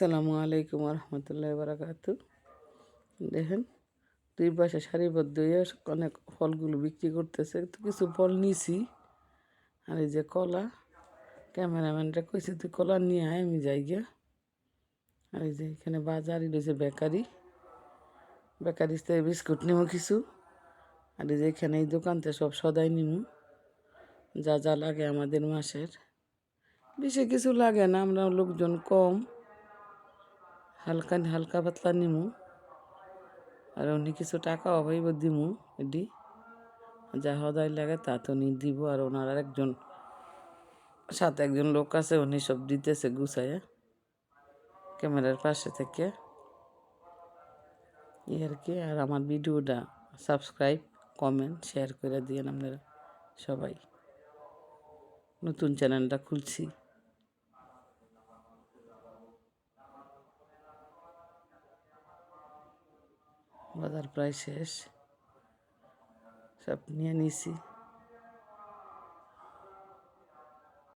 আসসালামু আলাইকুম রহমতুল্লাহ বারাকাত দেখেন, দুই পাশে সারিবদ্ধ অনেক ফলগুলো বিক্রি করতেছে। তো কিছু ফল নিছি। আর এই যে কলা ক্যামেরাম্যানটা কইছে, তুই কলা নিয়ে আয়, আমি যাই গিয়া। আর এই যে এখানে বাজারই রয়েছে বেকারি। বেকারি থেকে বিস্কুট নিমু কিছু। আর এই যে এখানে এই দোকানতে সব সদাই নিমু। যা যা লাগে আমাদের মাসের। বেশি কিছু লাগে না, আমরা লোকজন কম। হালকা হালকা পাতলা নিমু। আর উনি কিছু টাকা অভাইব দিমু এটি যা হদাই লাগে তা তো উনি দিব। আর ওনার একজন সাথে একজন লোক আছে, উনি সব দিতেছে গুছাইয়া ক্যামেরার পাশে থেকে। এই আর কি, আর আমার ভিডিওটা সাবস্ক্রাইব, কমেন্ট, শেয়ার করে দিয়েন আপনারা সবাই। নতুন চ্যানেলটা খুলছি। বাজার প্রায় শেষ সব নিয়ে নিছি